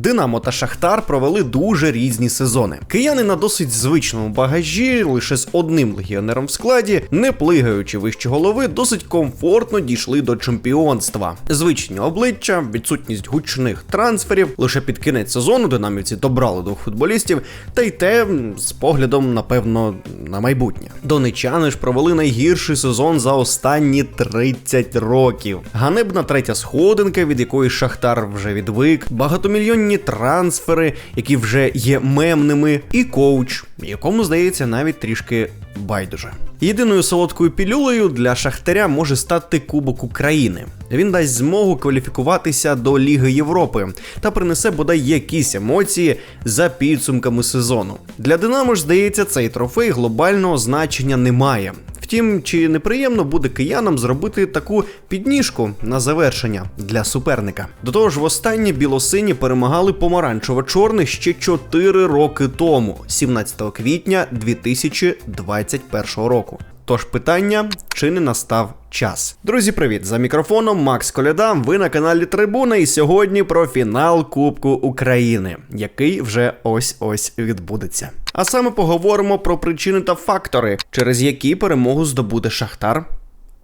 Динамо та Шахтар провели дуже різні сезони. Кияни на досить звичному багажі, лише з одним легіонером в складі, не плигаючи вище голови, досить комфортно дійшли до чемпіонства. Звичні обличчя, відсутність гучних трансферів. Лише під кінець сезону динамівці добрали двох футболістів, та й те з поглядом, напевно, на майбутнє. Донечани ж провели найгірший сезон за останні 30 років. Ганебна третя сходинка, від якої Шахтар вже відвик, багатомільйонні трансфери, які вже є мемними, і коуч, якому здається навіть трішки байдуже. Єдиною солодкою пілюлею для Шахтаря може стати Кубок України. Він дасть змогу кваліфікуватися до Ліги Європи та принесе бодай якісь емоції за підсумками сезону. Для Динамо ж здається, цей трофей глобального значення не має. Втім, чи неприємно буде киянам зробити таку підніжку на завершення для суперника? До того ж, востаннє білосині перемагали помаранчево-чорних ще 4 роки тому, 17 квітня 2021 року. Тож питання, чи не настав час? Друзі, привіт! За мікрофоном Макс Коляда. Ви на каналі Трибуна, і сьогодні про фінал Кубку України, який вже ось ось відбудеться. А саме поговоримо про причини та фактори, через які перемогу здобуде Шахтар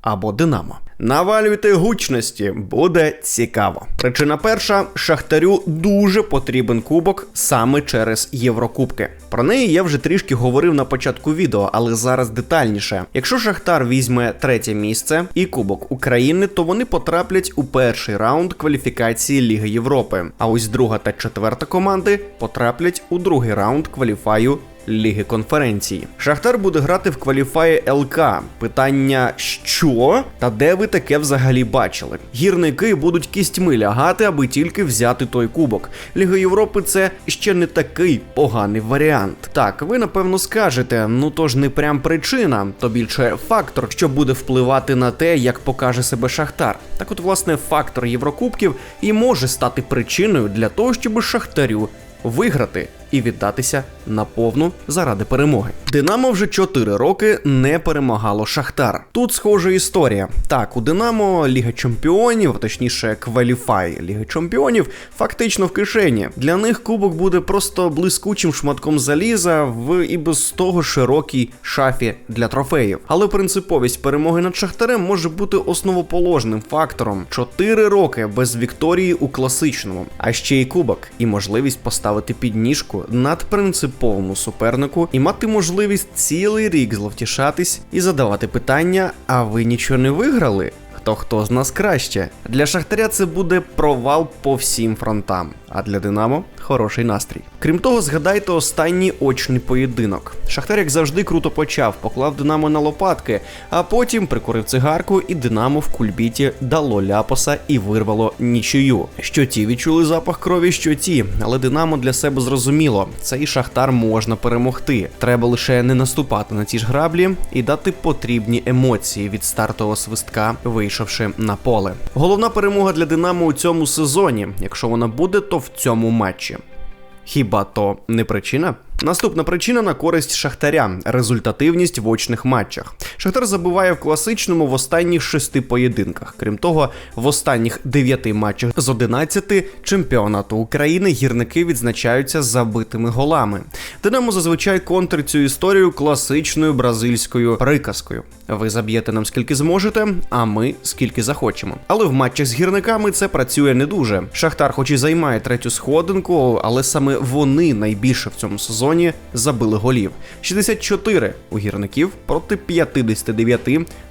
або Динамо. Навалюйте гучності, буде цікаво. Причина перша: Шахтарю дуже потрібен кубок саме через Єврокубки. Про неї я вже трішки говорив на початку відео, але зараз детальніше. Якщо Шахтар візьме третє місце і Кубок України, то вони потраплять у перший раунд кваліфікації Ліги Європи. А ось друга та четверта команди потраплять у другий раунд кваліфаю Ліги конференції. Шахтар буде грати в кваліфаї ЛК. Питання що та де ви таке взагалі бачили? Гірники будуть кістьми лягати, аби тільки взяти той кубок. Ліга Європи це ще не такий поганий варіант. Так, ви напевно скажете, ну то ж не прям причина, то більше фактор, що буде впливати на те, як покаже себе Шахтар. Так от, власне, фактор Єврокубків і може стати причиною для того, щоб Шахтарю виграти і віддатися на повну заради перемоги. Динамо вже 4 роки не перемагало Шахтар. Тут схожа історія. Так, у Динамо Ліга Чемпіонів, а точніше, кваліфай Ліги Чемпіонів, фактично в кишені. Для них кубок буде просто блискучим шматком заліза в і без того широкій шафі для трофеїв. Але принциповість перемоги над Шахтарем може бути основоположним фактором. 4 роки без вікторії у класичному, а ще й кубок, і можливість поставити підніжку надпринциповому супернику і мати можливість цілий рік зловтішатись і задавати питання: а ви нічого не виграли? Хто хто з нас краще? Для Шахтаря це буде провал по всім фронтам, а для Динамо хороший настрій. Крім того, згадайте останній очний поєдинок. Шахтар, як завжди, круто почав, поклав Динамо на лопатки, а потім прикурив цигарку, і Динамо в кульбіті дало ляпоса і вирвало нічию. Що ті відчули запах крові, що ті, але Динамо для себе зрозуміло, цей шахтар можна перемогти. Треба лише не наступати на ці ж граблі і дати потрібні емоції від стартового свистка, вийшовши на поле. Головна перемога для Динамо у цьому сезоні. Якщо вона буде, то в цьому матчі. Хіба то не причина? Наступна причина на користь Шахтаря результативність в очних матчах. Шахтар забиває в класичному в останніх шести поєдинках. Крім того, в останніх дев'яти матчах з 11 чемпіонату України гірники відзначаються забитими голами. Динамо зазвичай контрить цю історію класичною бразильською приказкою. Ви заб'єте нам скільки зможете, а ми скільки захочемо. Але в матчах з гірниками це працює не дуже. Шахтар, хоч і займає третю сходинку, але саме вони найбільше в цьому сезоні сезоні забили голів 64 у гірників проти 59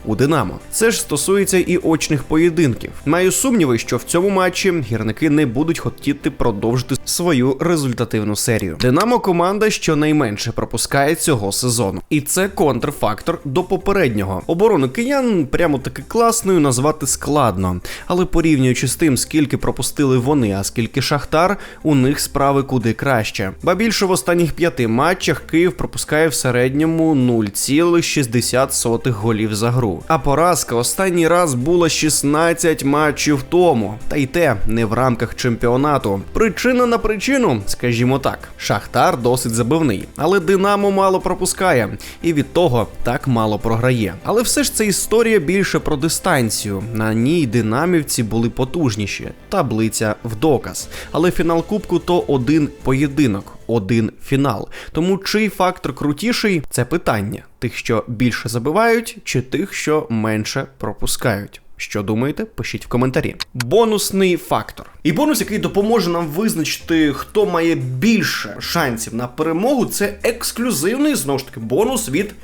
у Динамо. Це ж стосується і очних поєдинків. Маю сумніви, що в цьому матчі гірники не будуть хотіти продовжити свою результативну серію. Динамо команда, що найменше пропускає цього сезону, і це контрфактор до попереднього. Оборону киян прямо таки класною назвати складно, але порівнюючи з тим, скільки пропустили вони, а скільки шахтар, у них справи куди краще. Ба більше в останніх п'яти матчах Київ пропускає в середньому 0,60 голів за гру. А поразка останній раз була 16 матчів тому, та й те не в рамках чемпіонату. Причина на причину, скажімо так, Шахтар досить забивний, але Динамо мало пропускає, і від того так мало програє. Але все ж це історія більше про дистанцію. На ній динамівці були потужніші. Таблиця в доказ. Але фінал кубку то один поєдинок. Один фінал. Тому чий фактор крутіший це питання: тих, що більше забивають, чи тих, що менше пропускають. Що думаєте, пишіть в коментарі. Бонусний фактор. І бонус, який допоможе нам визначити, хто має більше шансів на перемогу, це ексклюзивний знову ж таки бонус від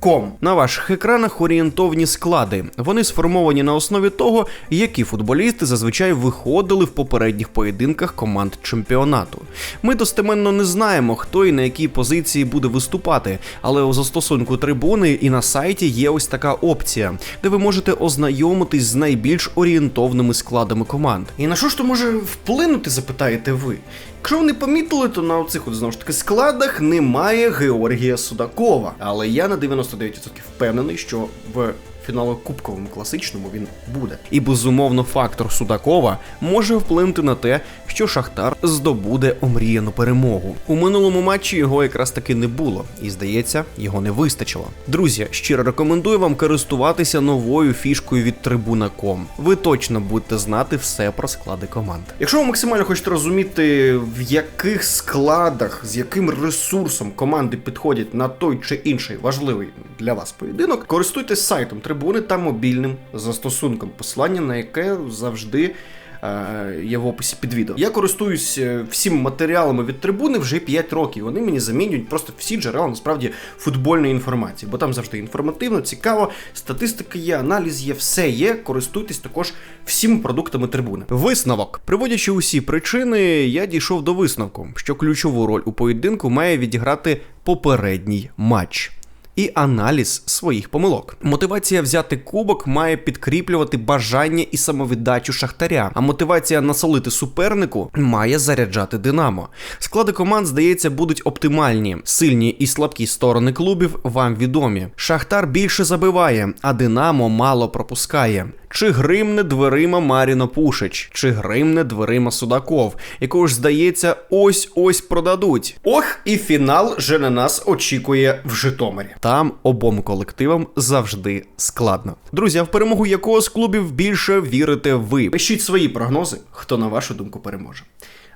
трибуна.com. На ваших екранах орієнтовні склади. Вони сформовані на основі того, які футболісти зазвичай виходили в попередніх поєдинках команд чемпіонату. Ми достеменно не знаємо, хто і на якій позиції буде виступати, але у застосунку трибуни і на сайті є ось така опція, де ви можете ознайомитись з найбільш орієнтовними складами команд. І на що ж то може вплинути, запитаєте ви? Якщо ви не помітили, то на оцих от знову ж таки складах немає Георгія Судакова. Але я на 99% впевнений, що в фіналокубковому класичному він буде. І безумовно, фактор Судакова може вплинути на те, що Шахтар здобуде омріяну перемогу. У минулому матчі його якраз таки не було, і здається, його не вистачило. Друзі, щиро рекомендую вам користуватися новою фішкою від Трибуна.com. Ви точно будете знати все про склади команд. Якщо ви максимально хочете розуміти, в яких складах, з яким ресурсом команди підходять на той чи інший важливий для вас поєдинок, користуйтесь сайтом трибуни та мобільним застосунком, посилання на яке завжди. е, Є в описі під відео. Я користуюсь е, всім матеріалами від трибуни вже 5 років. Вони мені замінюють просто всі джерела насправді футбольної інформації, бо там завжди інформативно, цікаво, статистика є, аналіз є, все є. Користуйтесь також всіми продуктами трибуни. Висновок. Приводячи усі причини, я дійшов до висновку, що ключову роль у поєдинку має відіграти попередній матч і аналіз своїх помилок. Мотивація взяти кубок має підкріплювати бажання і самовіддачу шахтаря, а мотивація насолити супернику має заряджати Динамо. Склади команд, здається, будуть оптимальні. Сильні і слабкі сторони клубів вам відомі. Шахтар більше забиває, а Динамо мало пропускає. Чи гримне дверима Маріно Пушич, чи гримне дверима Судаков, якого ж здається, ось ось продадуть. Ох, і фінал вже на нас очікує в Житомирі. Там обом колективам завжди складно. Друзі, в перемогу якого з клубів більше вірите ви? Пишіть свої прогнози, хто на вашу думку переможе.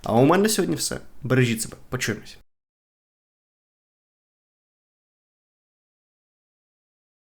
А у мене сьогодні все. Бережіть себе, почуємось.